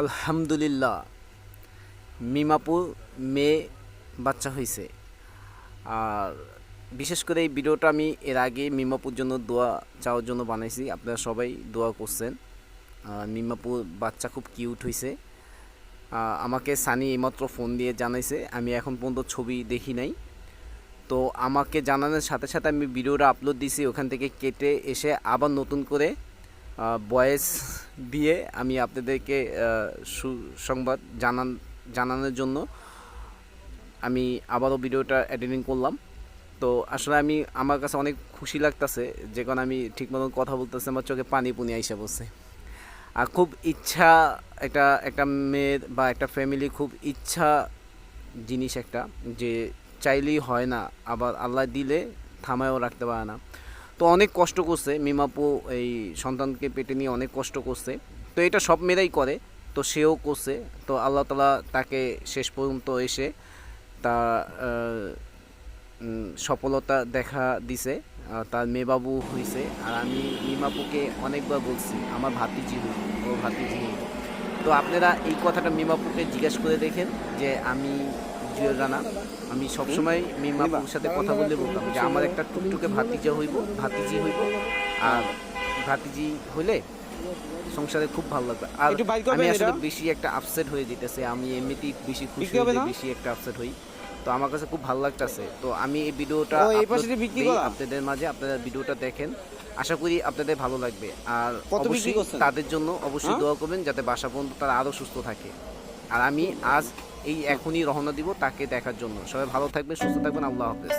আলহামদুলিল্লাহ। মিমাপুর মেয়ে বাচ্চা হয়েছে আর বিশেষ করে এই ভিডিওটা আমি এর আগে মিমাপুর জন্য দোয়া চাওয়ার জন্য বানাইছি। আপনারা সবাই দোয়া করছেন। মিমাপুর বাচ্চা খুব কিউট হয়েছে আমাকে সানি এইমাত্র ফোন দিয়ে জানাইছে। আমি এখন পর্যন্ত ছবি দেখি নাই। তো আমাকে জানানোর সাথে সাথে আমি ভিডিওটা আপলোড দিছি। ওখান থেকে কেটে এসে আবার নতুন করে ভয়েস দিয়ে আমি আপনাদেরকে সুসংবাদ জানান, জানানোর জন্য আমি আবারও ভিডিওটা এডিটিং করলাম। তো আসলে আমি, আমার কাছে অনেক খুশি লাগতেছে যে কারণে আমি ঠিক মতন কথা বলতেছি, আমার চোখে পানি পুনি আইসা বসে আর খুব ইচ্ছা একটা একটা মেয়ের বা একটা ফ্যামিলি খুব ইচ্ছা জিনিস একটা যে চাইলেই হয় না, আবার আল্লাহ দিলে থামায়ও রাখতে পারে না। তো অনেক কষ্ট করছে, মিমাপু এই সন্তানকে পেটে নিয়ে অনেক কষ্ট করছে। তো এটা সব মেয়েরাই করে, তো সেও করছে। তো আল্লাহ তালা তাকে শেষ পর্যন্ত এসে তা সফলতা দেখা দিছে তার মেয়েবাবু হয়েছে আর আমি মিমাপুকে অনেকবার বলছি, আমার ভাতিজি হইব ও ভাতিজি হইব তো আপনারা এই কথাটা মিমাপুকে জিজ্ঞেস করে দেখেন যে আমি জুয়েল রানা আমি সবসময় মিমাপুর সাথে কথা বললে বলতাম যে আমার একটা টুকটুকে ভাতিজা হইব ভাতিজি হইব আর ভাতিজি হইলে সংসারে খুব ভালো লাগবে। আর আমি আসলে বেশি একটা আপসেট হয়ে যেতেছে আমি এমনিতেই বেশি খুশি হবে বেশি একটা আপসেট হই। তো আমার কাছে খুব ভালো লাগতেছে। তো আমি এই ভিডিওটা? আপনাদের মাঝে আপনারা ভিডিওটা দেখেন। আশা করি আপনাদের ভালো লাগবে। আর অবশ্যই তাদের জন্য অবশ্যই হ্যাঁ? দোয়া করবেন যাতে বাসা পর্যন্ত তারা আরও সুস্থ থাকে। আর আমি আজ এই এখনই রওনা দিব তাকে দেখার জন্য। সবাই ভালো থাকবে সুস্থ থাকবেন, আল্লাহ হাফেজ।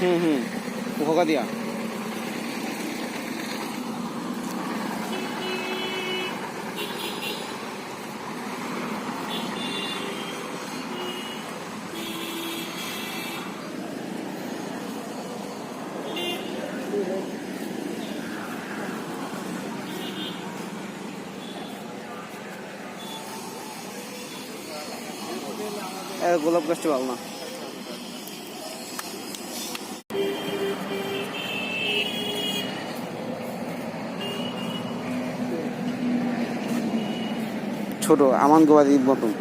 হুম হুম। পোকা দিয়া। গোলাপ গাছটা ভালো না। ছোট আমান গোবাদির মতন।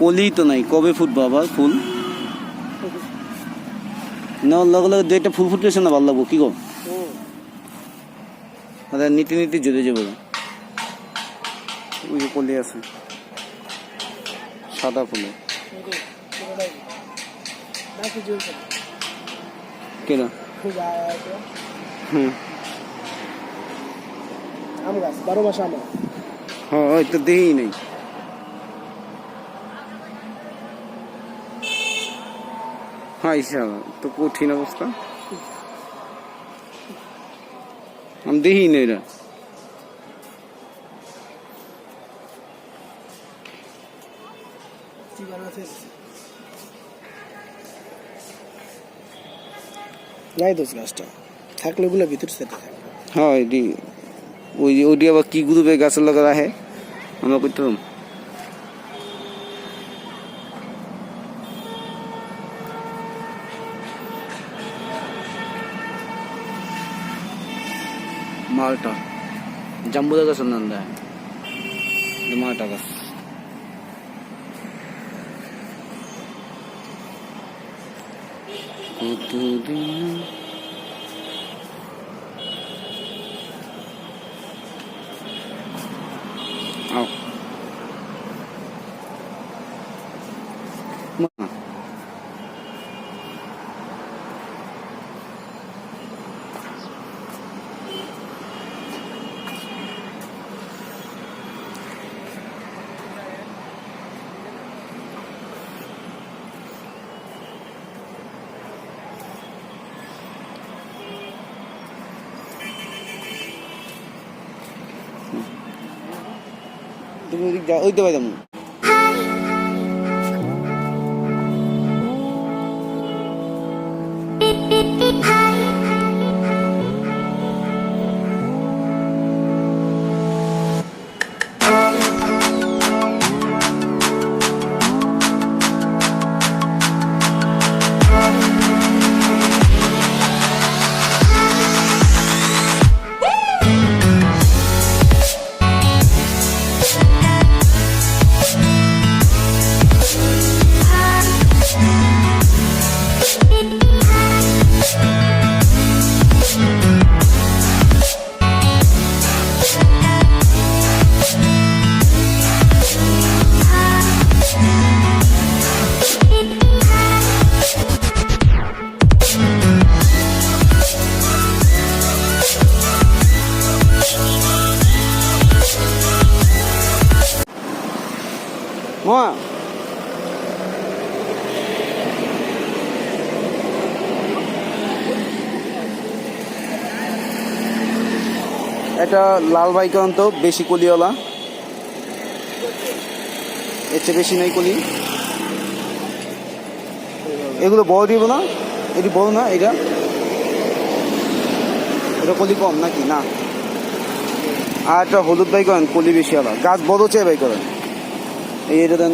কলি তো নাই কবে ফুটবো আবার ফুল? না লগে লগে দুইটা ফুল ফুটলেছে না ভালো লাগবো কি গো? আরে নীতি নীতি জুড়ে যাব। ওই যে কলি আছে। সাদা ফুলে। কেন? হুম। আম গাছ বারো মাস আম। হ্যাঁ ওই তো দেই নেই। হাই তো কঠিন অবস্থা। আমি দেখি না এরা নাই দোষ গাছটা থাকলে ওগুলো ভিতর সেটা থাকে হ্যাঁ এটি ওই যে ওটি আবার কি গ্রুপে গাছের লগা রাখে আমরা করতাম মালটা জাম্বুদা গাছের নাম দেয় এটা মালটা কতদিন তুমি ওদিক যা ওই তো পাইতাম এটা লাল বাইক তো বেশি কলিওয়ালা। এর চেয়ে বেশি নাই কলি। এগুলো বড় দিব না? এটি বড় না এটা? এটা কলি কম নাকি? না। আর একটা হলুদ বাই করেন, কলি বেশি আলা গাছ বড় চেয়ে বাই করেন। এই এটা দেন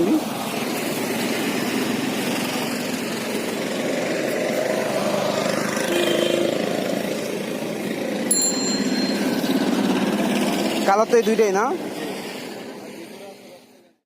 কালার তো এই দুইটাই না?